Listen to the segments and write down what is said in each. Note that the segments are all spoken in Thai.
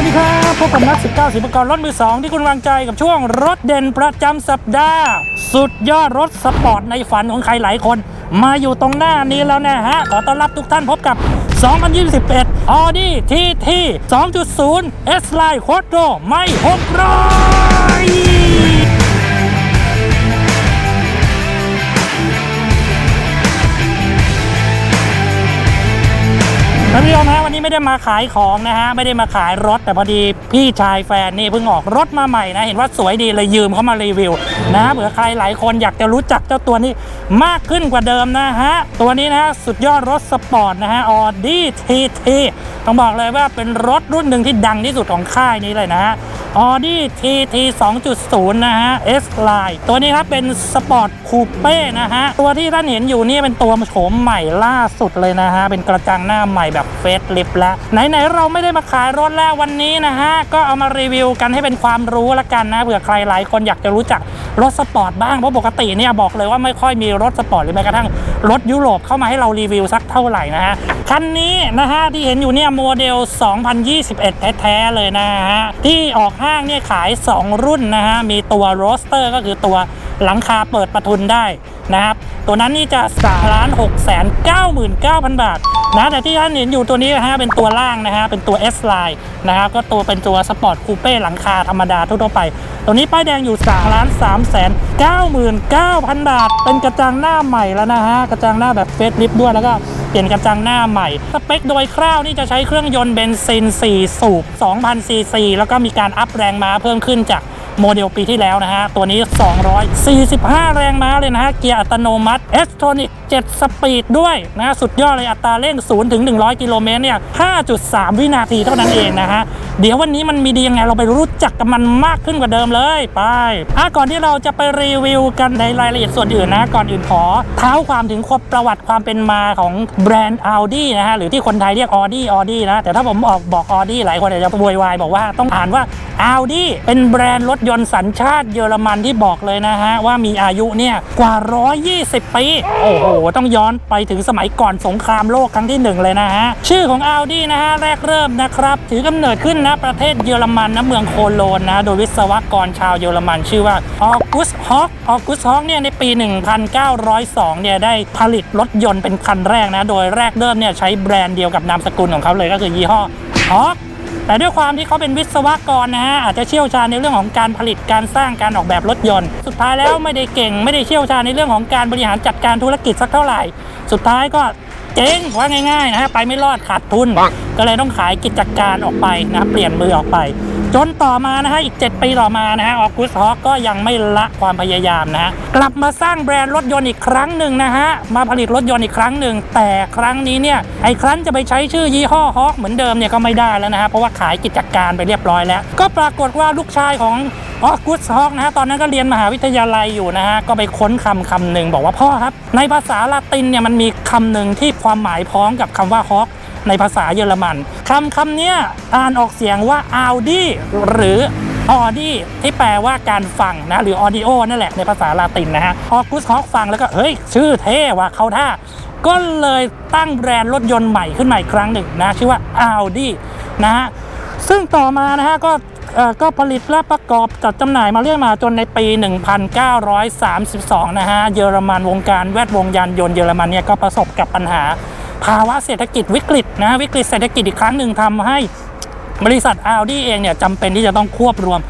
สวัสดีครับพบกับนักสิบเก้าสิบประกรรถมือ 2 ที่คุณวางใจกับช่วงรถเด่นประจำสัปดาห์ สุดยอดรถสปอร์ตในฝันของใครหลายคน มาอยู่ตรงหน้านี้แล้วนะฮะ ขอต้อนรับทุกท่านพบกับ 2021 Audi TT 2.0 S Line Quattro ไม่600 ท่านผู้ชมฮะวันนี้ไม่ได้มาขายของนะฮะไม่ได้มาขายรถแต่พอดีพี่ชายแฟนนี่เพิ่งออกรถมาใหม่นะ เห็นว่าสวยดีเลยยืมเขามารีวิวนะเผื่อใครหลายคนอยากจะรู้จักเจ้าตัวนี้มากขึ้นกว่าเดิมนะฮะตัวนี้นะฮะสุดยอดรถสปอร์ตนะฮะออดี้ทีทีต้องบอกเลยว่าเป็นรถรุ่นหนึ่งที่ดังที่สุดของค่ายนี้เลยนะฮะ Audi TT 2.0 นะฮะ S Line ตัวนี้ครับเป็นสปอร์ตคูเป้นะฮะ ตัวที่ท่านเห็นอยู่นี่เป็นตัวโฉมใหม่ล่าสุดเลยนะฮะ เป็นกระจังหน้าใหม่แบบเฟสลิฟแล้ว ไหน ๆ เราไม่ได้มาขายรถแล้ววันนี้นะฮะ ก็เอามารีวิวกันให้เป็นความรู้ละกันนะเผื่อใครหลายคนอยากจะรู้จักรถสปอร์ตบ้าง เพราะปกติเนี่ยบอกเลยว่าไม่ค่อยมีรถสปอร์ตหรือแม้กระทั่งรถยุโรปเข้ามาให้เรารีวิวสักเท่าไหร่นะฮะคันนี้นะฮะที่เห็นอยู่เนี่ยโมเดล 2021 แท้ๆเลยนะฮะที่ออกห้างเนี่ยขาย 2 รุ่นนะฮะ มีตัวโรสเตอร์ก็คือตัว หลังคาเปิดประทุนได้นะครับ ตัวนั้นนี่จะ3ล้าน6แสน99,000 บาทนะแต่ที่ท่านเห็นอยู่ตัวนี้นะฮะเป็นตัวล่างนะฮะเป็นตัว S Line นะครับก็ตัวเป็นตัวสปอร์ตคูเป้หลังคาธรรมดาทั่วไป ตัวนี้ป้ายแดงอยู่3ล้าน3แสน99,000 บาท เป็นกระจังหน้าใหม่แล้วนะฮะกระจังหน้าแบบเฟสลิฟด้วยแล้วก็เปลี่ยนกระจังหน้าใหม่ สเปคโดยคร่าวนี่จะใช้เครื่องยนต์เบนซิน 4 สูบ 2,000ซีซีแล้วก็มีการอัพแรงม้าเพิ่มขึ้นจาก โมเดลปีที่แล้วนะฮะ ตัวนี้ 245 แรงม้าเลยนะฮะ เกียร์อัตโนมัติ s t r o n i c 7สปีดด้วยนะ สุดยอดเลยอัตราเร่ง 0 ถึง 100 กิโลเมตรเนี่ย 5.3 วินาทีเท่านั้นเองนะฮะ เดี๋ยววันนี้มันมีดียังไง เราไปรู้จักกับมันมากขึ้นกว่าเดิมเลย ไปอะก่อนที่เราจะไปรีวิวกันในรายละเอียดส่วนอื่นนะ ก่อนอื่นขอเท้าความถึงความประวัติความเป็นมาของแบรนด์ Audi นะฮะ หรือที่คนไทยเรียก Audi Audi นะ แต่ถ้าผมออกบอก Audi หลายคนอาจจะโวยวายบอกว่าต้องอ่านว่า Audi เป็นแบรนด์รถยนต์สัญชาติเยอรมันที่บอกเลยนะฮะ ว่ามีอายุเนี่ยกว่า 120 ปี โอ้โห ต้องย้อนไปถึงสมัยก่อนสงครามโลกครั้งที่หนึ่งเลยนะฮะ ชื่อของ Audi นะฮะ แรกเริ่มนะครับ ถือกำเนิดขึ้นนะประเทศเยอรมันนะเมืองโคโลนนะ โดยวิศวกรชาวเยอรมันชื่อว่าออกุสฮอกออกุสฮอกเนี่ยในปี 1902 เนี่ยได้ผลิตรถยนต์เป็นคันแรกนะ โดยแรกเริ่มเนี่ยใช้แบรนด์เดียวกับนามสกุลของเขาเลยก็คือยี่ห้อฮอก แต่ด้วยความที่เขาเป็นวิศวกรนะฮะอาจจะเชี่ยวชาญในเรื่องของการผลิตการสร้างการออกแบบรถยนต์ สุดท้ายแล้วไม่ได้เก่ง ไม่ได้เชี่ยวชาญในเรื่องของการบริหารจัดการธุรกิจสักเท่าไหร่ สุดท้ายก็เจ๊งว่าง่ายๆนะฮะไปไม่รอดขาดทุน ก็เลยต้องขายกิจการออกไปนะเปลี่ยนมือออกไป จนต่อมานะฮะอีก 7 ปีต่อมานะฮะออกุสฮอกก็ยังไม่ละความพยายามนะฮะกลับมาสร้างแบรนด์รถยนต์อีกครั้งหนึ่งนะฮะมาผลิตรถยนต์อีกครั้งหนึ่งแต่ครั้งนี้เนี่ยไอ้ครั้นจะไปใช้ชื่อยี่ห้อฮอกเหมือนเดิมเนี่ยก็ไม่ได้แล้วนะฮะเพราะว่าขายกิจการไปเรียบร้อยแล้ว ก็ปรากฏว่าลูกชายของออกุสฮอกนะฮะตอนนั้นก็เรียนมหาวิทยาลัยอยู่นะฮะก็ไปค้นคำคำหนึ่งบอกว่าพ่อครับ ในภาษาละตินเนี่ยมันมีคำหนึ่งที่ความหมายพ้องกับคำว่าฮอก ในภาษาเยอรมันคำคำนี้อ่านออกเสียงว่า Audi หรือ Audi ที่แปลว่าการฟังนะหรือ Audio นั่นแหละในภาษาลาตินนะฮะออกุสฮอกฟังแล้วก็เฮ้ย ชื่อเท่ว่ะเขาท่า ก็เลยตั้งแบรนด์รถยนต์ใหม่ขึ้นมาอีกครั้งหนึ่งนะ ชื่อว่า Audi นะฮะซึ่งต่อมานะฮะก็เอ่อก็ผลิตและประกอบจัดจำหน่ายมาเรื่อยมาจนในปี 1932 นะฮะ เยอรมันวงการแวดวงยานยนต์เยอรมันเนี่ยก็ประสบกับปัญหา ภาวะเศรษฐกิจวิกฤตนะวิกฤตเศรษฐกิจอีกครั้งหนึ่งทำให้บริษัท Audi เองเนี่ยจำเป็นที่จะต้องควบรวม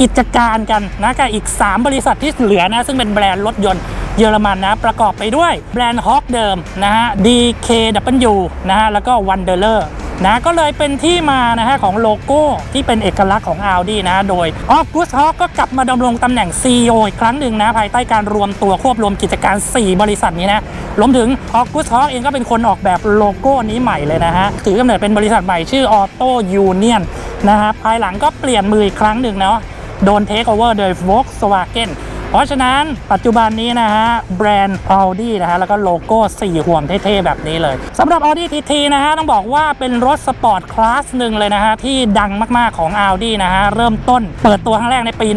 กิจการกันนะกับอีก 3 บริษัทที่เหลือนะ ซึ่งเป็นแบรนด์รถยนต์เยอรมันนะ ประกอบไปด้วยแบรนด์ฮอกเดิมนะฮะ DKW นะฮะ แล้วก็ Wanderer นะก็เลยเป็นที่มานะฮะของโลโก้ที่เป็นเอกลักษณ์ของ Audi นะ โดย August Hawk ก็กลับมาดำรงตำแหน่ง CEO อีกครั้งหนึ่งนะ ภายใต้การรวมตัวควบรวมกิจการ 4 บริษัทนี้นะรวมถึง August Hawk เองก็เป็นคนออกแบบโลโก้นี้ใหม่เลยนะฮะถือกำเนิดเป็นบริษัทใหม่ชื่อ Auto Union นะฮะภายหลังก็เปลี่ยนมืออีกครั้งหนึ่งเนาะโดนเทคโอเวอร์โดย Volkswagen เพราะฉะนั้นปัจจุบันนี้นะฮะแบรนด์ Audi นะฮะแล้วก็โลโก้ 4 ห่วงเท่ๆ แบบนี้เลยสำหรับ Audi TT นะฮะต้องบอกว่าเป็นรถสปอร์ตคลาสหนึ่งเลยนะฮะที่ดังมากๆของ Audi นะฮะเริ่มต้นเปิดตัวครั้งแรกในปี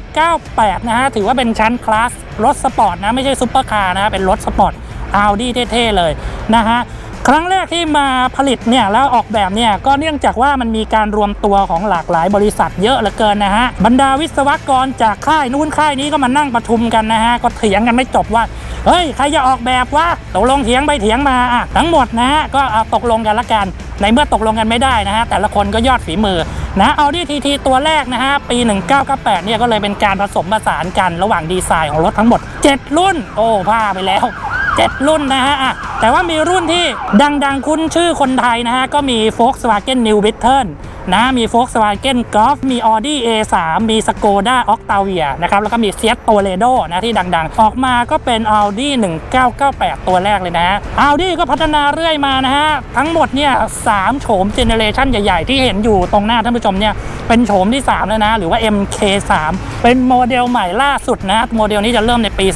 1998 นะฮะถือว่าเป็นชั้นคลาสรถสปอร์ตนะไม่ใช่ซุปเปอร์คาร์นะฮะเป็นรถสปอร์ต Audi เท่ๆ เลยนะฮะ ครั้งแรกที่มาผลิตเนี่ยแล้วออกแบบเนี่ยก็เนื่องจากว่ามันมีการรวมตัวของหลากหลายบริษัทเยอะเหลือเกินนะฮะบรรดาวิศวกรจากค่ายนู้นค่ายนี้ก็มานั่งประชุมกันนะฮะก็เถียงกันไม่จบว่าเฮ้ยใครจะออกแบบวะตกลงเถียงไปเถียงมาอะทั้งหมดนะฮะก็เอาตกลงกันละกัน ในเมื่อตกลงกันไม่ได้นะฮะแต่ละคนก็ยอดฝีมือนะเอาดีทีทีตัวแรกนะฮะปี 1998เนี่ยก็เลยเป็นการผสมผสานกันระหว่างดีไซน์ของรถทั้งหมด 7 รุ่น โอ้พลาดไปแล้ว 7 รุ่นนะฮะแต่ว่ามีรุ่นที่ดังๆคุ้นชื่อคนไทยนะฮะก็มี Volkswagen New Beetle นะมี Volkswagen Golf มี Audi A3 มี Skoda Octavia นะครับแล้วก็มี Seat Toledo นะที่ดังๆ ออกมาก็เป็น Audi 1998 ตัวแรกเลยนะฮะ Audi ก็พัฒนาเรื่อยมานะฮะ ทั้งหมดเนี่ย3โฉมเจเนเรชันใหญ่ๆ ที่เห็นอยู่ตรงหน้าท่านผู้ชมเนี่ยเป็นโฉมที่ 3 แล้วนะ หรือว่า MK3 เป็นโมเดลใหม่ล่าสุดนะ โมเดลนี้จะเริ่มในปี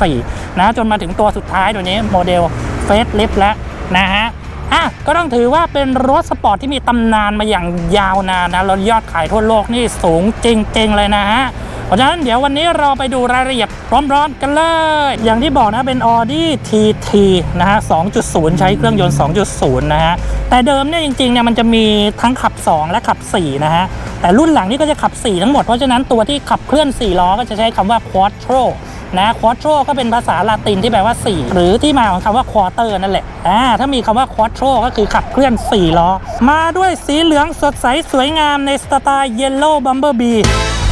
2014 นะ จนมาถึงตัวสุดท้ายตัวนี้โมเดลเฟสลิฟแล้วนะฮะ อะก็ต้องถือว่าเป็นรถสปอร์ตที่มีตำนานมาอย่างยาวนานนะแล้วยอดขายทั่วโลกนี่สูงจริง ๆ เลยนะฮะเพราะฉะนั้นเดี๋ยววันนี้เราไปดูรายละเอียดพร้อมๆกันเลย อย่างที่บอกนะเป็น Audi TT นะฮะ 2.0 ใช้เครื่องยนต์ 2.0 นะฮะ แต่เดิมเนี่ยจริงๆเนี่ยมันจะมีทั้งขับ 2 และขับ 4 นะฮะ แต่รุ่นหลังนี่ก็จะขับ 4 ทั้งหมด เพราะฉะนั้นตัวที่ขับเคลื่อน 4 ล้อก็จะใช้คำว่า Quattro นะ Quattro ก็เป็นภาษาลาตินที่แปลว่า 4 หรือที่มาของคำว่า Quarter นั่นแหละอ่าถ้ามีคำว่า Quattro ก็คือขับเคลื่อน 4 ล้อ มาด้วยสีเหลืองสดใสสวยงามในสไตล์ Yellow Bumblebee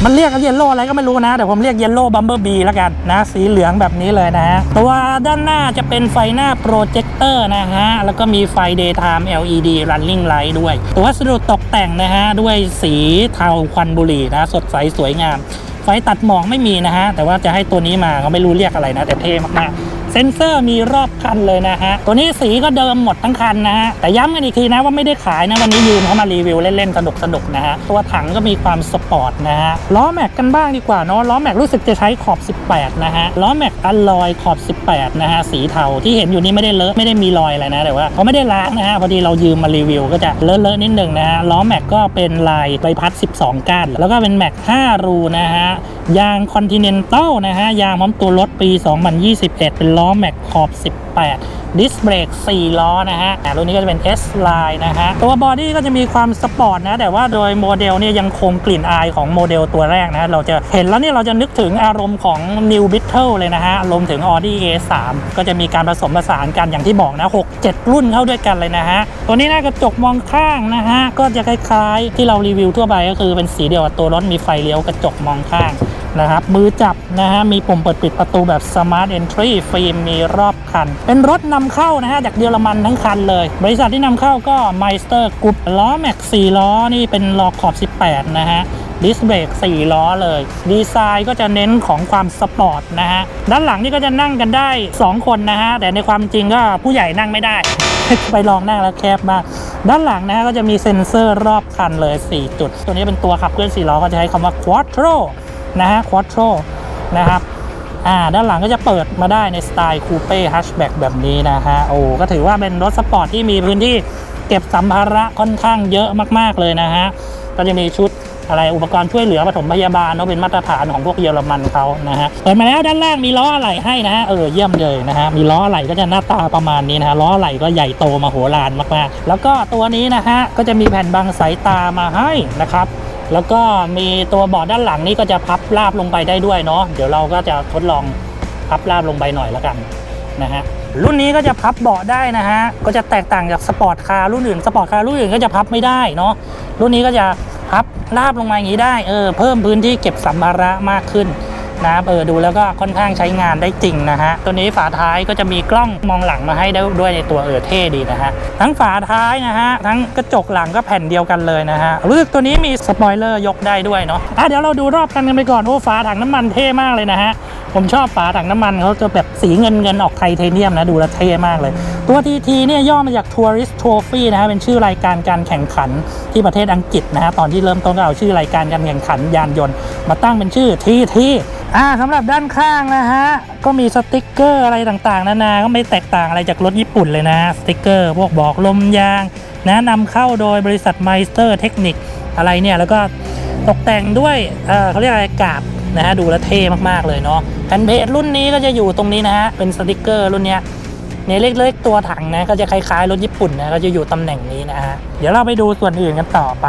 มันเรียกเยลโล่อะไรก็ไม่รู้นะ แต่ผมเรียกเยลโล่บัมเบอร์บีแล้วกันนะ สีเหลืองแบบนี้เลยนะฮะตัวด้านหน้าจะเป็นไฟหน้าโปรเจคเตอร์นะฮะ แล้วก็มีไฟ daytime LED running light ด้วย ตัววัสดุตกแต่งนะฮะ ด้วยสีเทาควันบุหรี่นะ สดใสสวยงาม ไฟตัดหมอกไม่มีนะฮะแต่ว่าจะให้ตัวนี้มาก็ไม่รู้เรียกอะไรนะ แต่เท่มากๆ เซ็นเซอร์มีรอบคันเลยนะฮะ ตัวนี้สีก็เดิมหมดทั้งคันนะฮะ แต่ย้ำกันอีกทีนะว่าไม่ได้ขายนะวันนี้ยืมเขามารีวิวเล่นๆสนุกๆน,นะฮะ ตัวถังก็มีความสปอร์ตนะฮะ ล้อแม็กกันบ้างดีกว่าเนาะ ล้อแม็กรู้สึกจะใช้ขอบ 18 นะฮะ ล้อแม็กอัลลอยขอบ 18 นะฮะ สีเทาที่เห็นอยู่นี่ไม่ได้เลอะไม่ได้มีรอยอะไรนะ แต่ว่าเขาไม่ได้ล้างนะฮะ พอดีเรายืมมารีวิวก็จะเลอะๆนิดหนึ่งนะฮะ ล้อแม็กก็เป็นลายใบพัด 12 ก้าน แล้วก็เป็นแม็ก5รูนะฮะ ยาง Continental นะฮะ ยางพร้อมตัวรถปี 2021 เป็นล้อแม็กขอบ 18 ดิสเบรก 4 ล้อนะฮะรุ่นนี้ก็จะเป็น S line นะฮะ ตัวบอดี้ก็จะมีความสปอร์ตนะ แต่ว่าโดยโมเดลเนี่ยยังคงกลิ่นอายของโมเดลตัวแรกนะ เราจะเห็นแล้วเนี่ยเราจะนึกถึงอารมณ์ของ New Beetle เลยนะฮะ รวมถึง Audi A3 ก็จะมีการผสมผสานกันอย่างที่บอกนะ 6 7 รุ่นเข้าด้วยกันเลยนะฮะ ตัวนี้หน้ากระจกมองข้างนะฮะ ก็จะคล้ายๆ ที่เรารีวิวทั่วไปก็คือเป็นสีเดียวกับตัวรถมีไฟเลี้ยวกระจกมองข้าง นะครับ มือจับนะฮะ มีปุ่มเปิดปิดประตูแบบ Smart Entry ฟิล์มมีรอบคัน เป็นรถนำเข้านะฮะ จากเยอรมันทั้งคันเลย บริษัทที่นำเข้าก็ Meister Group ล้อแม็ก4ล้อ นี่เป็นล้อขอบ 18 นะฮะดิสเบรก4 ล้อเลย ดีไซน์ก็จะเน้นของความสปอร์ตนะฮะ ด้านหลังนี่ก็จะนั่งกันได้ 2 คนนะฮะ แต่ในความจริงก็ผู้ใหญ่นั่งไม่ได้ ไปลองนั่งแล้วแคบมาก ด้านหลังนะฮะก็จะมีเซ็นเซอร์รอบคันเลย 4 จุด ตัวนี้เป็นตัวขับเคลื่อน4ล้อก็จะใช้คำว่า Quattro นะฮะ Quattro นะครับอ่าด้านหลังก็จะเปิดมาได้ในสไตล์คูเป้ฮัชแบ็กแบบนี้นะฮะโอ้ก็ถือว่าเป็นรถสปอร์ตที่มีพื้นที่เก็บสัมภาระค่อนข้างเยอะมาก ๆ เลยนะฮะ ก็จะมีชุดอะไรอุปกรณ์ช่วยเหลือปฐมพยาบาลเนาะเป็นมาตรฐานของพวกเยอรมันเขานะฮะ เปิดมาแล้วด้านล่างมีล้ออะไหล่ให้นะฮะ เออเยี่ยมเลยนะฮะ มีล้ออะไหล่ก็จะหน้าตาประมาณนี้นะฮะ ล้ออะไหล่ก็ใหญ่โตมโหฬารมากๆ แล้วก็ตัวนี้นะฮะ ก็จะมีแผ่นบังสายตามาให้นะครับ แล้วก็มีตัวเบาะด้านหลังนี่ก็จะพับราบลงไปได้ด้วยเนาะเดี๋ยวเราก็จะทดลองพับราบลงไปหน่อยแล้วกันนะฮะรุ่นนี้ก็จะพับเบาะได้นะฮะก็จะแตกต่างจากสปอร์ตคาร์รุ่นอื่นสปอร์ตคาร์รุ่นอื่นก็จะพับไม่ได้เนาะรุ่นนี้ก็จะพับราบลงมาอย่างนี้ได้เออเพิ่มพื้นที่เก็บสัมภาระมากขึ้น นะครับเออดูแล้วก็ค่อนข้างใช้งานได้จริงนะฮะตัวนี้ฝาท้ายก็จะมีกล้องมองหลังมาให้ได้ด้วยในตัวเออเท่ดีนะฮะทั้งฝาท้ายนะฮะทั้งกระจกหลังก็แผ่นเดียวกันเลยนะฮะรู้สึกตัวนี้มีสปอยเลอร์ยกได้ด้วยเนาะอะเดี๋ยวเราดูรอบกันกันไปก่อนโอ้ฝาถังน้ำมันเท่มากเลยนะฮะผมชอบฝาถังน้ำมันเขาจะแบบสีเงินเงินออกไทเทเนียมนะดูแล้วเท่มากเลย ตัวทีทีเนี่ยย่อมาจาก Tourist Trophy นะฮะเป็นชื่อรายการการแข่งขันที่ประเทศอังกฤษนะฮะตอนที่เริ่มต้นก็เอาชื่อรายการการแข่งขันยานยนต์ มาตั้งเป็นชื่อทีทีอ่าสำหรับด้านข้างนะฮะ ก็มีสติกเกอร์อะไรต่างๆ นานา ก็ไม่แตกต่างอะไรจากรถญี่ปุ่นเลยนะ สติกเกอร์ พวกบอกลมยาง นะนำเข้าโดยบริษัทไมสเตอร์เทคนิคอะไรเนี่ย แล้วก็ตกแต่งด้วยเอ่อเขาเรียกอะไรกาบนะฮะ ดูแลเท่มากๆเลยเนาะแผ่นเพจรุ่นนี้ก็จะอยู่ตรงนี้นะฮะ เป็นสติกเกอร์รุ่นเนี้ยเนี่ยเล็กๆตัวถังนะ ก็จะคล้ายๆรถญี่ปุ่นนะก็จะอยู่ตำแหน่งนี้นะฮะ เดี๋ยวเราไปดูส่วนอื่นกันต่อไป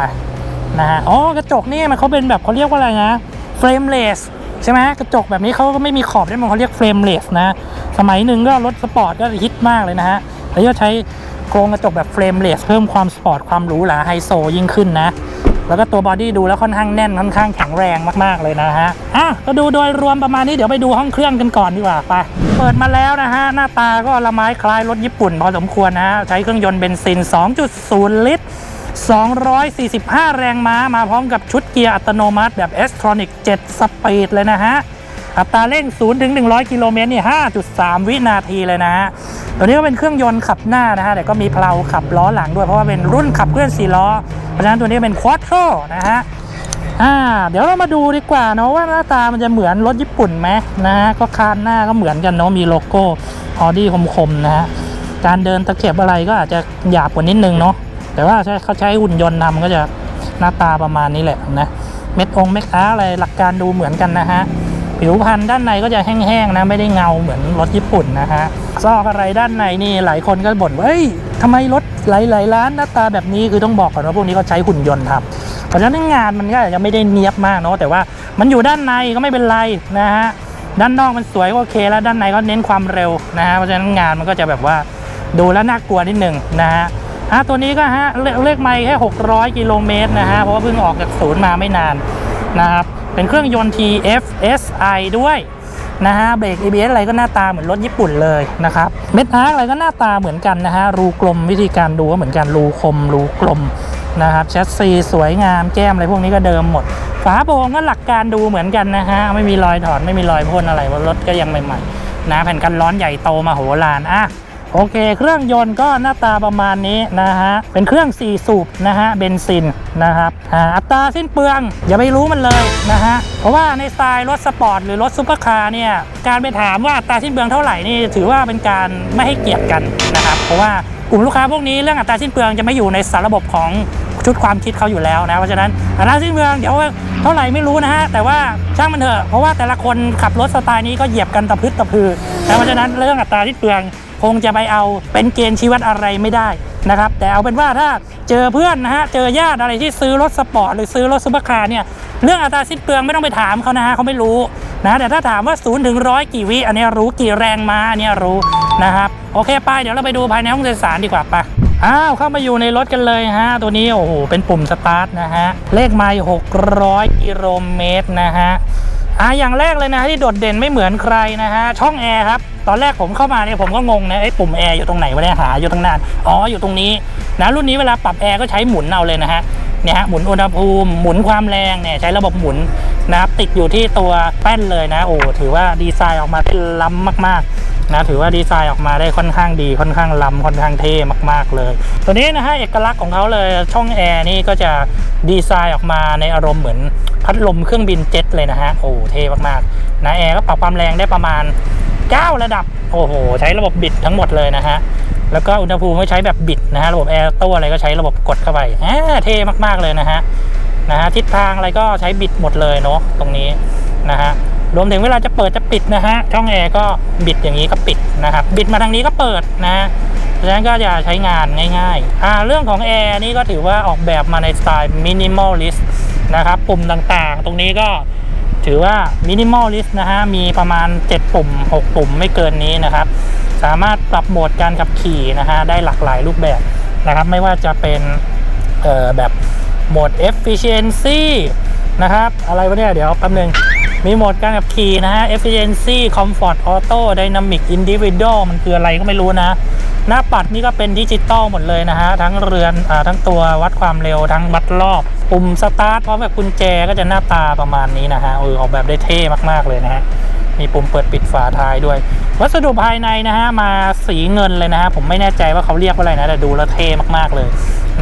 นะฮะ อ๋อ กระจกนี่มันเขาเป็นแบบเขาเรียกว่าอะไรนะ เฟรมเลส ใช่ไหมกระจกแบบนี้เขาก็ไม่มีขอบด้วยมันเขาเรียกเฟรมเลสนะ สมัยหนึ่งก็รถสปอร์ตก็ฮิตมากเลยนะฮะแล้วก็ใช้โครงกระจกแบบเฟรมเลสเพิ่มความสปอร์ตความหรูหราไฮโซยิ่งขึ้นนะ แล้วก็ตัวบอดี้ดูแล้วค่อนข้างแน่นค่อนข้างแข็งแรงมากๆเลยนะฮะอะก็ดูโดยรวมประมาณนี้เดี๋ยวไปดูห้องเครื่องกันก่อนดีกว่าไปเปิดมาแล้วนะฮะหน้าตาก็ละไม้คล้ายรถญี่ปุ่นพอสมควรนะฮะใช้เครื่องยนต์เบนซิน 2.0 ลิตร 245 แรงม้ามาพร้อมกับชุดเกียร์อัตโนมัติแบบ s t r o n i c 7สปีดเลยนะฮะ อัตราเร่ง 0 ถึง 100 กิโลเมตรนี่ 5.3 วินาทีเลยนะฮะ ตัวนี้ก็เป็นเครื่องยนต์ขับหน้านะฮะ แต่ก็มีเพลาขับล้อหลังด้วย เพราะว่าเป็นรุ่นขับเคลื่อน4ล้อ เพราะฉะนั้นตัวนี้เป็น Quattro นะฮะอ่าเดี๋ยวเรามาดูดีกว่าเนาะว่าหน้าตามันจะเหมือนรถญี่ปุ่นไหมนะฮะก็คานหน้าก็เหมือนกันเนาะมีโลโก้ออดี้คมๆนะฮะการเดินตะเข็บอะไรก็อาจจะหยาบกว่านิดนึงเนาะ แต่ว่าใช้เขาใช้หุ่นยนต์ทำก็จะหน้าตาประมาณนี้แหละนะเม็ดองเม็ดอาอะไรหลักการดูเหมือนกันนะฮะผิวพันธุ์ด้านในก็จะแห้งๆนะไม่ได้เงาเหมือนรถญี่ปุ่นนะฮะซอกอะไรด้านในนี่หลายคนก็บ่นว่าเฮ้ยทำไมรถหลายๆร้านหน้าตาแบบนี้คือต้องบอกก่อนว่าพวกนี้เขาใช้หุ่นยนต์ทำเพราะฉะนั้นงานมันก็อาจจะไม่ได้เนียบมากเนาะแต่ว่ามันอยู่ด้านในก็ไม่เป็นไรนะฮะด้านนอกมันสวยก็โอเค แล้วด้านในก็เน้นความเร็วนะฮะเพราะฉะนั้นงานมันก็จะแบบว่าดูแล้วน่ากลัวนิดหนึ่งนะฮะ อะตัวนี้ก็ฮะเลขไม่แค่ 600 กิโลเมตรนะฮะ เพราะว่าเพิ่งออกจากศูนย์มาไม่นานนะครับ เป็นเครื่องยนต์ TFSI ด้วยนะฮะ เบรก ABS อะไรก็หน้าตาเหมือนรถญี่ปุ่นเลยนะครับ เม็ดอาร์อะไรก็หน้าตาเหมือนกันนะฮะ รูกลมวิธีการดูก็เหมือนกัน รูคม รูกลมนะครับ แชสซีสวยงาม แก้มอะไรพวกนี้ก็เดิมหมด ฝาโปรงก็หลักการดูเหมือนกันนะฮะ ไม่มีรอยถอด ไม่มีรอยพ่นอะไรรถก็ยังใหม่ๆนะ แผ่นกันร้อนใหญ่โตมาโหฬารอะ โอเค เครื่องยนต์ก็หน้าตาประมาณนี้นะฮะ เป็นเครื่อง 4 สูบนะฮะ เบนซินนะครับอัตราสิ้นเปลือง อย่าไปรู้มันเลยนะฮะ เพราะว่าในสไตล์รถสปอร์ตหรือรถซุปเปอร์คาร์เนี่ย การไปถามว่าอัตราสิ้นเปลืองเท่าไหร่นี่ถือว่าเป็นการไม่ให้เกียรติกันนะครับ เพราะว่ากลุ่มลูกค้าพวกนี้เรื่องอัตราสิ้นเปลืองจะไม่อยู่ในสารระบบของชุดความคิดเขาอยู่แล้วนะ เพราะฉะนั้นอัตราสิ้นเปลืองเดี๋ยวเท่าไหร่ไม่รู้นะฮะ แต่ว่าช่างมันเถอะ เพราะว่าแต่ละคนขับรถสไตล์นี้ก็เหยียบกันตะพึดตะพือนะเพราะฉะนั้นเรื่องอัตราสิ้นเปลือง คงจะไปเอาเป็นเกณฑ์ชี้วัดอะไรไม่ได้นะครับ แต่เอาเป็นว่าถ้าเจอเพื่อนนะฮะ เจอญาติอะไรที่ซื้อรถสปอร์ตหรือซื้อรถซุปเปอร์คาร์เนี่ย เรื่องอัตราสิ้นเปลืองไม่ต้องไปถามเขานะฮะเขาไม่รู้นะแต่ถ้าถามว่า0ูนย์ถึงร้อยกี่วิอันนี้รู้กี่แรงมาอันนี้รู้นะครับ โอเคไปเดี๋ยวเราไปดูภายในห้องโดยสารดีกว่าไปอ้าวเข้ามาอยู่ในรถกันเลยฮะ ตัวนี้โอ้โหเป็นปุ่มสตาร์ทนะฮะเลขไมล์600กิโลเมตรนะฮะ อ่าอย่างแรกเลยนะที่โดดเด่นไม่เหมือนใครนะฮะช่องแอร์ครับตอนแรกผมเข้ามาเนี่ยผมก็งงนะไอ้ปุ่มแอร์อยู่ตรงไหนวะเนี่ยหาอยู่ตั้งนานอ๋ออยู่ตรงนี้นะรุ่นนี้เวลาปรับแอร์ก็ใช้หมุนเอาเลยนะฮะเนี่ยฮะหมุนอุณหภูมิหมุนความแรงเนี่ยใช้ระบบหมุนนะครับติดอยู่ที่ตัวแป้นเลยนะโอ้ถือว่าดีไซน์ออกมาเป็นล้ำมากๆ นะถือว่าดีไซน์ออกมาได้ค่อนข้างดีค่อนข้างล้ำค่อนข้างเท่มาก ๆ เลย ตัวนี้นะฮะเอกลักษณ์ของเขาเลยช่องแอร์นี่ก็จะดีไซน์ออกมาในอารมณ์เหมือนพัดลมเครื่องบินเจ็ตเลยนะฮะโอ้เท่มากๆนะแอร์ก็ปรับความแรงได้ประมาณ 9 ระดับโอ้โหใช้ระบบบิดทั้งหมดเลยนะฮะแล้วก็อุณหภูมิก็ใช้แบบบิดนะฮะระบบแอร์ตัวอะไรก็ใช้ระบบกดเข้าไปแหมเท่มากๆเลยนะฮะนะฮะทิศทางอะไรก็ใช้บิดหมดเลยเนาะตรงนี้นะฮะ รวมถึงเวลาจะเปิดจะปิดนะฮะช่องแอร์ก็บิดอย่างนี้ก็ปิดนะครับบิดมาทางนี้ก็เปิดนะเพราะฉะนั้นก็จะใช้งานง่ายๆอ่าเรื่องของแอร์นี่ก็ถือว่าออกแบบมาในสไตล์มินิมอลลิสต์นะครับปุ่มต่างๆ ตรงนี้ก็ถือว่ามินิมอลลิสต์นะฮะมีประมาณ 7 ปุ่ม 6 ปุ่มไม่เกินนี้นะครับ สามารถปรับโหมดการขับขี่นะฮะได้หลากหลายรูปแบบนะครับ ไม่ว่าจะเป็นเอ่อแบบโหมด efficiency นะครับ อะไรวะเนี่ย เดี๋ยวแป๊บนึง มีโหมดการขับขี่นะฮะ efficiency comfort auto dynamic individual มันคืออะไรก็ไม่รู้นะ หน้าปัดนี่ก็เป็นดิจิตอลหมดเลยนะฮะ ทั้งเรือนอทั้งตัววัดความเร็ว ทั้งวัดรอบ ปุ่มสตาร์ทพร้อมกับกุญแจก็จะหน้าตาประมาณนี้นะฮะเออออกแบบได้เท่มากๆเลยนะฮะ มีปุ่มเปิดปิดฝาท้ายด้วย วัสดุภายในนะฮะ มาสีเงินเลยนะฮะ ผมไม่แน่ใจว่าเขาเรียกว่าอะไรนะ แต่ดูแล้วเท่มากๆเลย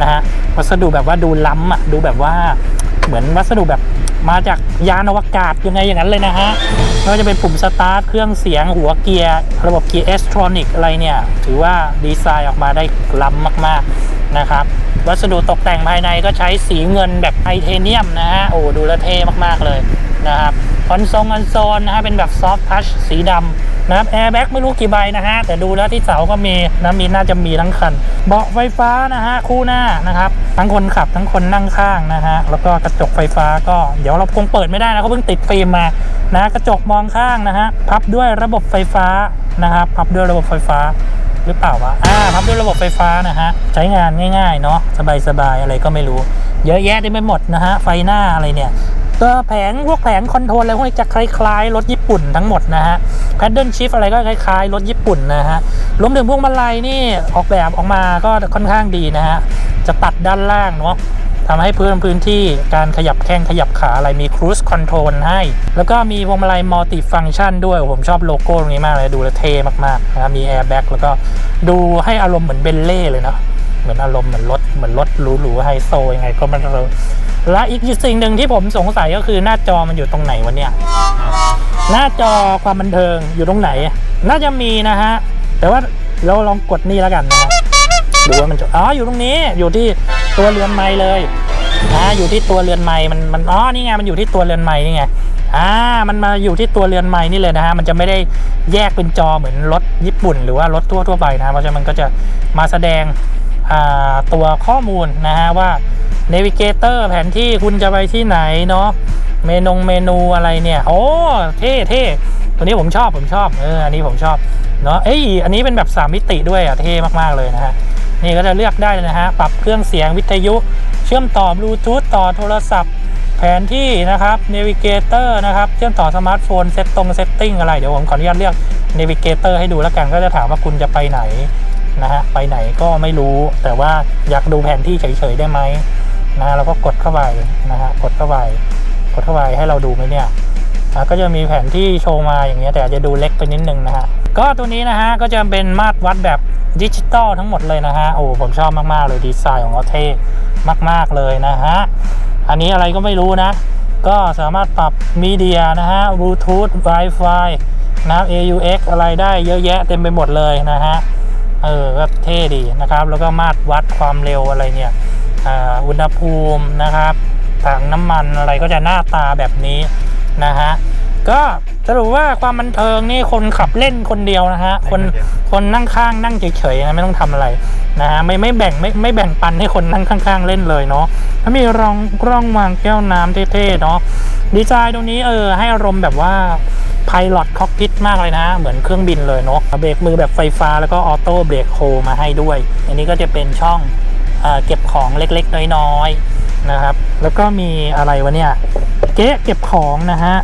นะฮะ วัสดุแบบว่าดูล้ำอะ ดูแบบว่า เหมือนวัสดุแบบมาจากยานอวกาศยังไงอย่างนั้นเลยนะฮะไม่ว่าจะเป็นปุ่มสตาร์ทเครื่องเสียงหัวเกียร์ ระบบเกียร์เอสทรอนิกอะไรเนี่ย ถือว่าดีไซน์ออกมาได้ล้ำมากๆนะครับ วัสดุตกแต่งภายในก็ใช้สีเงินแบบไทเทเนียมนะฮะโอ้ดูและเท่มากๆเลยนะครับ คอนโซลคอนโซลนะฮะเป็นแบบซอฟทัชสีดำนะครับแอร์แบ็กไม่รู้กี่ใบนะฮะแต่ดูแล้วที่เสาก็มีนะมีน่าจะมีทั้งคัน เบาะไฟฟ้านะฮะคู่หน้านะครับ ทั้งคนขับทั้งคนนั่งข้างนะฮะแล้วก็กระจกไฟฟ้าก็เดี๋ยวเราคงเปิดไม่ได้นะเขาเพิ่งติดฟิล์มมานะกระจกมองข้างนะฮะพับด้วยระบบไฟฟ้านะครับพับด้วยระบบไฟฟ้าหรือเปล่าวะอ่าพับด้วยระบบไฟฟ้านะฮะ ใช้งานง่ายๆ เนาะ สบายๆ อะไรก็ไม่รู้ เยอะแยะได้ไม่หมดนะฮะ ไฟหน้าอะไรเนี่ย ตัวแผงพวกแผงคอนโทรลอะไรพวกนี้จะคล้ายๆรถญี่ปุ่นทั้งหมดนะฮะแพดเดิลชิฟอะไรก็คล้ายๆรถญี่ปุ่นนะฮะรวมถึงพวงมาลัยนี่ออกแบบออกมาก็ค่อนข้างดีนะฮะจะตัดด้านล่างเนาะทำให้พื้นพื้นที่การขยับแข้งขยับขาอะไรมี cruise control ให้ แล้วก็มีพวงมาลัย multi function ด้วย ผมชอบโลโก้ตรงนี้มากเลยดูแลวเท่มากๆนะครับมี airbag แล้วก็ดูให้อารมณ์เหมือนเบนเล่เลยเนาะ เหมือนอารมณ์เหมือนรถเหมือนรถหรูๆไฮโซยังไงก็ไม่รู้และอีกสิ่งหนึ่งที่ผมสงสัยก็คือหน้าจอมันอยู่ตรงไหนวะเนี่ยหน้าจอความบันเทิงอยู่ตรงไหน น่าจะมีนะฮะ แต่ว่าเราลองกดนี่แล้วกันนะฮะดูว่ามันจะอ๋ออยู่ตรงนี้อยู่ที่ตัวเรือนไม้เลยอ่าอยู่ที่ตัวเรือนไม้มันมันอ๋อนี่ไงมันอยู่ที่ตัวเรือนไม้นี่ไงอ่ามันมาอยู่ที่ตัวเรือนไม้นี่เลยนะฮะมันจะไม่ได้แยกเป็นจอเหมือนรถญี่ปุ่น หรือว่ารถทั่วทั่วๆไปนะเพราะฉะนั้นมันก็จะมาแสดง ตัวข้อมูลนะฮะว่า Navigator แผนที่คุณจะไปที่ไหนเนาะเมนูเมนูอะไรเนี่ยโอ้เท่เท่ตัวนี้ผมชอบผมชอบเอออันนี้ผมชอบเนาะเอ้ยอันนี้เป็นแบบ 3 มิติด้วยอะเท่มากๆเลยนะฮะนี่ก็จะเลือกได้เลยนะฮะปรับเครื่องเสียงวิทยุ เชื่อมต่อบลูทูธต่อโทรศัพท์ แผนที่นะครับ Navigator นะครับเชื่อมต่อสมาร์ทโฟนเซตตรงเซตติ้งอะไรเดี๋ยวผมขออนุญาตเลือก Navigator ให้ดูแล้วกันก็จะถามว่าคุณจะไปไหน นะฮะไปไหนก็ไม่รู้ แต่ว่าอยากดูแผนที่เฉยๆได้ไหมนะเราก็กดเข้าไปนะฮะกดเข้าไปกดเข้าไปให้เราดูไหมเนี่ยก็จะมีแผนที่โชว์มาอย่างเงี้ยแต่อาจจะดูเล็กไปนิดนึงนะฮะก็ตัวนี้นะฮะก็จะเป็นมาตรวัดแบบดิจิตอลทั้งหมดเลยนะฮะโอ้ผมชอบมากๆเลยดีไซน์ของเขาเท่มาก ๆเลยนะฮะอันนี้อะไรก็ไม่รู้นะ ก็สามารถปรับมีเดียนะฮะบลูทูธ Wi-Fi นะ AUX อะไรได้เยอะแยะเต็มไปหมดเลยนะฮะ เออก็เท่ดีนะครับ แล้วก็มาตรวัดความเร็วอะไรเนี่ยอุณหภูมินะครับถังน้ำมันอะไรก็จะหน้าตาแบบนี้นะฮะก็สรุปว่าความบันเทิงนี่คนขับเล่นคนเดียวนะฮะคนคนนั่งข้างนั่งเฉยๆนะไม่ต้องทำอะไรนะฮะไม่ไม่แบ่งไม่ไม่แบ่งปันให้คนนั่งข้าง ๆ เล่นเลยเนาะถ้ามีรองกล้องวางแก้วน้ำเท่ๆเนาะดีไซน์ตรงนี้เออให้อารมณ์แบบว่า ไพลอตคอกพิทมากเลยนะ เหมือนเครื่องบินเลยเนาะเบรกมือแบบไฟฟ้าแล้วก็ออโต้เบรกโฮมาให้ด้วย อันนี้ก็จะเป็นช่องเออเก็บของเล็กๆ น้อยๆนะครับ แล้วก็มีอะไรวะเนี่ยเก๊ะเก็บของนะฮะ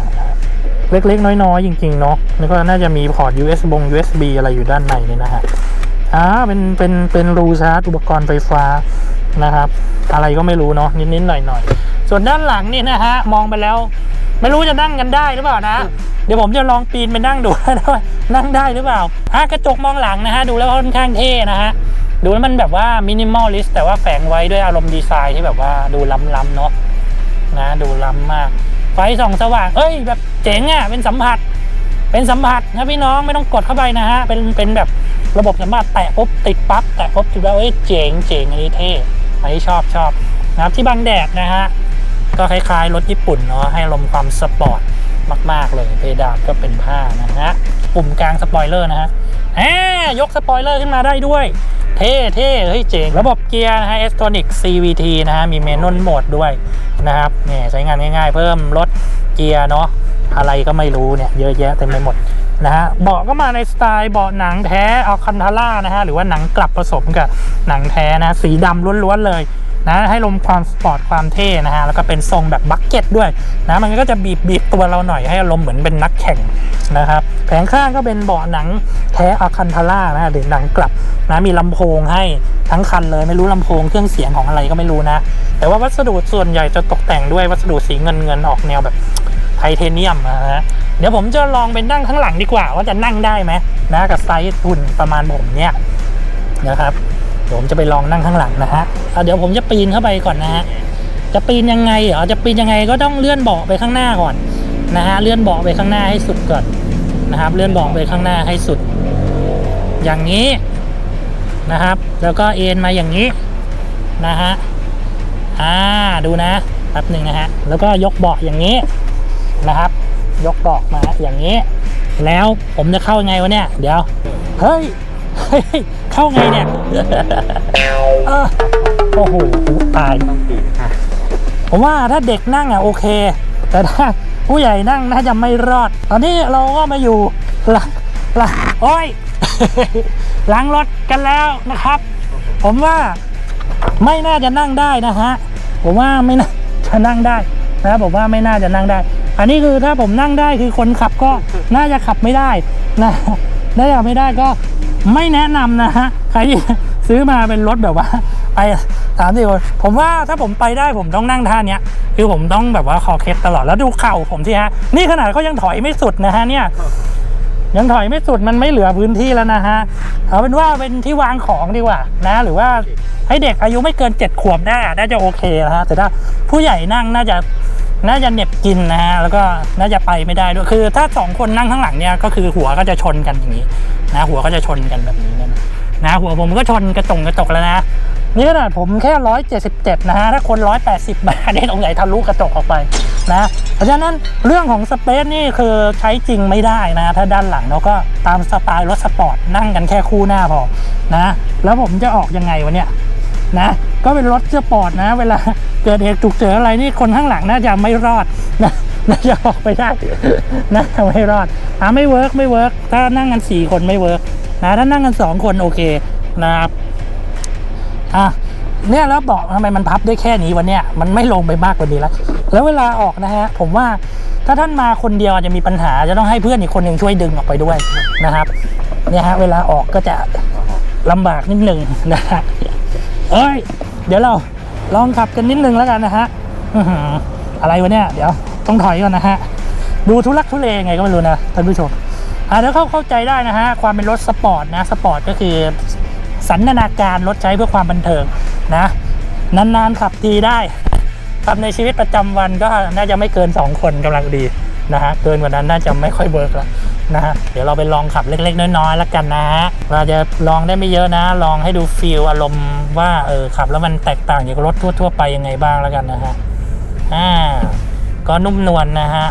เล็กๆ น้อยๆ จริงๆ เนาะแล้วก็น่าจะมีพอร์ต US บง USB อะไรอยู่ด้านในนี่นะฮะอ่าเป็นเป็นเป็นรูชาร์จอุปกรณ์ไฟฟ้านะครับ อะไรก็ไม่รู้เนาะนิดๆหน่อยๆ ส่วนด้านหลังนี่นะฮะ มองไปแล้ว ไม่รู้จะนั่งกันได้หรือเปล่านะ เดี๋ยวผมจะลองปีนไปนั่งดูด้วยนั่งได้หรือเปล่าอะกระจกมองหลังนะฮะดูแล้วค่อนข้างเท่นะฮะดูแล้วมันแบบว่ามินิมอลลิสต์แต่ว่าแฝงไว้ด้วยอารมณ์ดีไซน์ที่แบบว่าดูล้ำๆเนาะนะดูล้ำมาก ไฟส่องสว่าง เอ้ย แบบเจ๋งอะเป็นสัมผัส เป็นสัมผัสนะพี่น้องไม่ต้องกดเข้าไปนะฮะเป็นเป็นแบบระบบสัมผัสแตะปุ๊บติดปั๊บแตะปุ๊บติดแล้วเอ้ยเจ๋งเจ๋งอันนี้เท่อันนี้ชอบชอบนะครับที่บังแดดนะฮะ ก็คล้ายๆ รถญี่ปุ่นเนาะให้ลมความสปอร์ตมาก ๆ เลยเพดานก็เป็นผ้านะฮะปุ่มกลางสปอยเลอร์นะฮะแหมยกสปอยเลอร์ขึ้นมาได้ด้วย เท่เท่เฮ้ยเจ๋ง ระบบเกียร์นะฮะ s t o n i c CVT นะฮะ มีเมนูโหมดด้วยนะครับเนี่ยใช้งานง่ายๆ เพิ่มลดเกียร์เนาะอะไรก็ไม่รู้เนี่ย เยอะแยะเต็มไปหมดนะฮะเบาะก็มาในสไตล์เบาะหนังแท้เอาคันทาร่านะฮะ หรือว่าหนังกลับผสมกับหนังแท้นะสีดำล้วนๆเลย นะให้ลมความสปอร์ตความเท่นะฮะแล้วก็เป็นทรงแบบบักเก็ตด้วยนะมันก็จะบีบบีบตัวเราหน่อยให้อารมณ์เหมือนเป็นนักแข่งนะครับแผงข้างก็เป็นเบาะหนังแท้อาคันทาร่านะหรือหนังกลับนะมีลำโพงให้ทั้งคันเลยไม่รู้ลำโพงเครื่องเสียงของอะไรก็ไม่รู้นะ แต่ว่าวัสดุส่วนใหญ่จะตกแต่งด้วยวัสดุสีเงินเงินออกแนวแบบไทเทเนียมนะฮะเดี๋ยวผมจะลองไปนั่งข้างหลังดีกว่าว่าจะนั่งได้ไหมนะกับไซส์หุ่นประมาณผมเนี่ยนะครับ ผมจะไปลองนั่งข้างหลังนะฮะเดี๋ยวผมจะปีนเข้าไปก่อนนะฮะจะปีนยังไงเหรอจะปีนยังไงก็ต้องเลื่อนเบาะไปข้างหน้าก่อนนะฮะเลื่อนเบาะไปข้างหน้าให้สุดก่อนนะครับ เลื่อนเบาะไปข้างหน้าให้สุด อย่างนี้นะครับ แล้วก็เอ็นมาอย่างนี้นะฮะอ่าดูนะแป๊บหนึ่งนะฮะแล้วก็ยกเบาะอย่างนี้นะครับ ยกเบอกมาอย่างนี้ แล้วผมจะเข้ายังไงวะเนี่ย เดี๋ยวเฮ้ยเฮ้ย เข้าไงเนี่ยเออโอ้โหตายผมว่าถ้าเด็กนั่งอะโอเค แต่ถ้าผู้ใหญ่นั่งน่าจะไม่รอด ตอนนี้เราก็มาอยู่หลังหลังโอ้ยหลังรถกันแล้วนะครับ ผมว่าไม่น่าจะนั่งได้นะฮะผมว่าไม่น่าจะนั่งได้นะผมว่าไม่น่าจะนั่งได้ อันนี้คือถ้าผมนั่งได้คือคนขับก็น่าจะขับไม่ได้นะน่าจะไม่ได้ก็ ไม่แนะนำนะฮะใครที่ซื้อมาเป็นรถแบบว่า ไปสามสี่คนผมว่าถ้าผมไปได้ผมต้องนั่งท่าเนี้ยคือผมต้องแบบว่าคอเคล็ดตลอดแล้วดูเข่าผมที่ฮะ นี่ขนาดเขายังถอยไม่สุดนะฮะเนี่ยยังถอยไม่สุดมันไม่เหลือพื้นที่แล้วนะฮะเอาเป็นว่าเป็นที่วางของดีกว่านะ หรือว่าให้เด็กอายุไม่เกินเจ็ดขวบได้น่าจะโอเคนะฮะแต่ถ้าผู้ใหญ่นั่งน่าจะ น่าจะเหน็บกินนะฮะแล้วก็น่าจะไปไม่ได้ด้วยคือถ้าสองคนนั่งข้างหลังเนี่ยก็คือหัวก็จะชนกันอย่างนี้นะหัวก็จะชนกันแบบนี้นะนะหัวผมก็ชนกระจงกระจกแล้วนะนี่ขนาดผมแค่ร้อยเจ็ดสิบเจ็ดนะฮะถ้าคนร้อยแปดสิบมาเนี่ยตรงไหนทะลุกระจกออกไปนะเพราะฉะนั้นเรื่องของสเปซนี่คือใช้จริงไม่ได้นะถ้าด้านหลังเราก็ตามสไตล์รถสปอร์ตนั่งกันแค่คู่หน้าพอนะแล้วผมจะออกยังไงวะเนี่ยนะก็เป็นรถสปอร์ตนะ เวลา เกิดเหตุฉุกเฉินอะไรนี่คนข้างหลังน่าจะไม่รอดนะน่าจะออกไปได้นะไม่รอดอ่าไม่เวิร์กไม่เวิร์กถ้านั่งกันสี่คนไม่เวิร์กนะถ้านั่งกันสองคนโอเคนะครับอะเนี่ยแล้วเบอกทำไมมันพับได้แค่นี้วันเนี้ยมันไม่ลงไปมากกว่านี้แล้วแล้วเวลาออกนะฮะผมว่าถ้าท่านมาคนเดียวอาจจะมีปัญหาจะต้องให้เพื่อนอีกคนหนึ่งช่วยดึงออกไปด้วยนะครับเนี่ยฮะเวลาออกก็จะลำบากนิดหนึ่งนะฮะเอ้ย เดี๋ยวเรา ลองขับกันนิดนึงแล้วกันนะฮะอะไรวะเนี่ยเดี๋ยวต้องถอยก่อนนะฮะดูทุลักทุเลไงก็ไม่รู้นะท่านผู้ชมอ่าเดี๋ยวเข้าเข้าใจได้นะฮะความเป็นรถสปอร์ตนะสปอร์ตก็คือสันนาการรถใช้เพื่อความบันเทิงนะนานๆขับทีได้ขับในชีวิตประจำวันก็น่าจะไม่เกิน 2 คนกำลังดีนะฮะเกินกว่านั้นน่าจะไม่ค่อยเวิร์กแล้ว นะฮะเดี๋ยวเราไปลองขับเล็ก ๆ น้อยๆแล้วกันนะฮะเราจะลองได้ไม่เยอะนะ ลองให้ดูฟีลอารมณ์ว่าเออขับแล้วมันแตกต่างจากรถทั่ว ๆ ไปยังไงบ้างแล้วกันนะฮะอ่าก็นุ่มนวลนะฮะ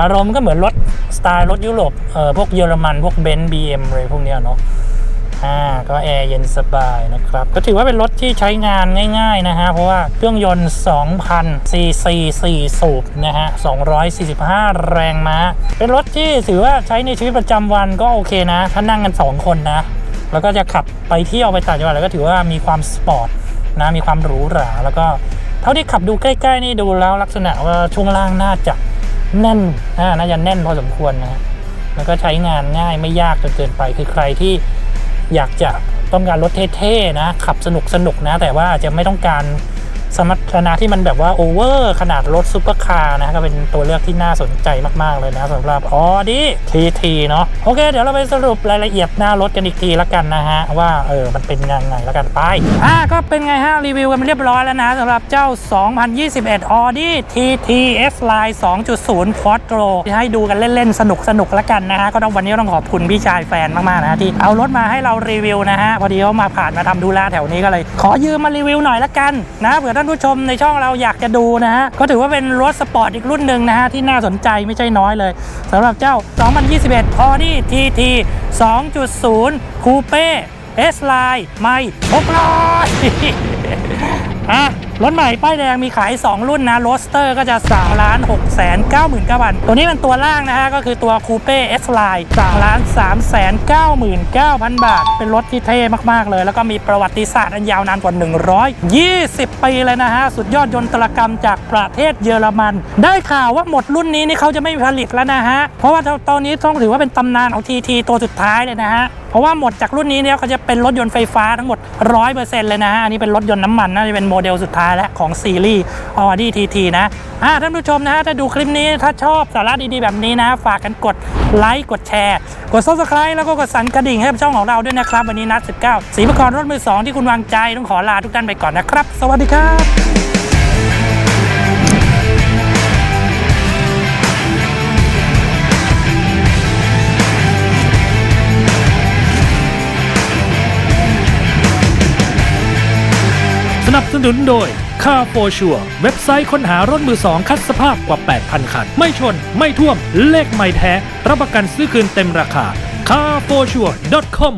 อารมณ์ก็เหมือนรถสไตล์รถยุโรปเออพวกเยอรมันพวกเบนซ์บีเอ็มอะไรพวกเนี้ยเนาะ อ่าก็แอร์เย็นสบายนะครับ ก็ถือว่าเป็นรถที่ใช้งานง่าย ๆ นะฮะ เพราะว่าเครื่องยนต์ 2,000 ซีซี4สูบนะฮะ 245 แรงม้า เป็นรถที่ถือว่าใช้ในชีวิตประจำวันก็โอเคนะ ถ้านั่งกัน 2 คนนะ แล้วก็จะขับไปเที่ยวไปต่างจังหวัดแล้วก็ถือว่ามีความสปอร์ตนะ มีความหรูหรา แล้วก็เท่าที่ขับดูใกล้ๆนี่ดูแล้วลักษณะว่าช่วงล่างน่าจะแน่นน่าจะแน่นพอสมควรนะแล้วก็ใช้งานง่ายไม่ยากจนเกินไปคือใครที่ อยากจะต้องการรถเท่ๆนะ ขับสนุกสนุกๆนะ แต่ว่าอาจจะไม่ต้องการ สมรรถนะที่มันแบบว่าโอเวอร์ขนาดรถซูเปอร์คาร์นะก็เป็นตัวเลือกที่น่าสนใจมาก ๆ เลยนะสำหรับออดี้ทีทีเนาะโอเค เดี๋ยวเราไปสรุปรายละเอียดหน้ารถกันอีกทีละกันนะฮะ ว่าเออมันเป็นยังไงล้วกันไปอ่าก็เป็นไงฮะ รีวิวกันเรียบร้อยแล้วนะสำหรับเจ้า 2021 Audi TT S Line 2.0 Quattro ที่ให้ดูกันเล่น ๆ สนุกสนุกๆล้วกันนะฮะ ก็ต้องวันนี้ต้องขอบคุณพี่ชายแฟนมาก ๆ นะที่เอารถมาให้เรารีวิวนะฮะพอดีเขามาผ่านมาทำดูแลแถวนี้ก็เลย ขอยืมมารีวิวหน่อยละกันนะเผื่อานผู้ชมในช่องเราอยากจะดูนะฮะก็ถือว่าเป็นรถสปอร์ตอีกรุ่นหนึ่งนะฮะที่น่าสนใจไม่ใช่น้อยเลยสำหรับเจ้า 2021 Audi TT 2.0 Coupe S Line ไม่600 อะรถใหม่ป้ายแดงมีขาย 2 รุ่นนะโรสเตอร์ก็จะ3ล้าน6แสน9 9 0 0 0ตัวนี้เป็นตัวล่างนะฮะ ก็คือตัวคูเป้ S Line 3ล้าน3แสน9 9 0 0 0 บาท เป็นรถที่เท่มากๆเลย แล้วก็มีประวัติศาสตร์อันยาวนานกว่า 120 ปีเลยนะฮะ สุดยอดยนตรกรรมจากประเทศเยอรมัน ได้ข่าวว่าหมดรุ่นนี้นี่เขาจะไม่ผลิตแล้วนะฮะ เพราะว่าตอนนี้ต้องถือว่าเป็นตำนานของทีทีตัวสุดท้ายเลยนะฮะ เพราะว่าหมดจากรุ่นนี้เนี่ยเขาจะเป็นรถยนต์ไฟฟ้าทั้งหมด 100%เลยนะฮะอันนี้เป็นรถยนต์น้ำมันน่าจะเป็นโมเดลสุดท้ายแล้วของซีรีส์ Audi TT นะอ่าท่านผู้ชมนะฮะถ้าดูคลิปนี้ถ้าชอบสาระดีๆแบบนี้นะ ฝากกันกดไลค์กดแชร์ กด subscribe แล้วก็กดสั่นกระดิ่งให้ช่องของเราด้วยนะครับ วันนี้นัด 19สีประกรณ์รถมือ 2 ที่คุณวางใจต้องขอลาทุกท่านไปก่อนนะครับ สวัสดีครับ นับสนุนโดยคาโปชัวเว็บไซต์ค้นหารถมือสองคัดสภาพกว่า 8,000 คัน ไม่ชน ไม่ท่วม เลขไม่แท้ รับประกันซื้อคืนเต็มราคา carforsure.com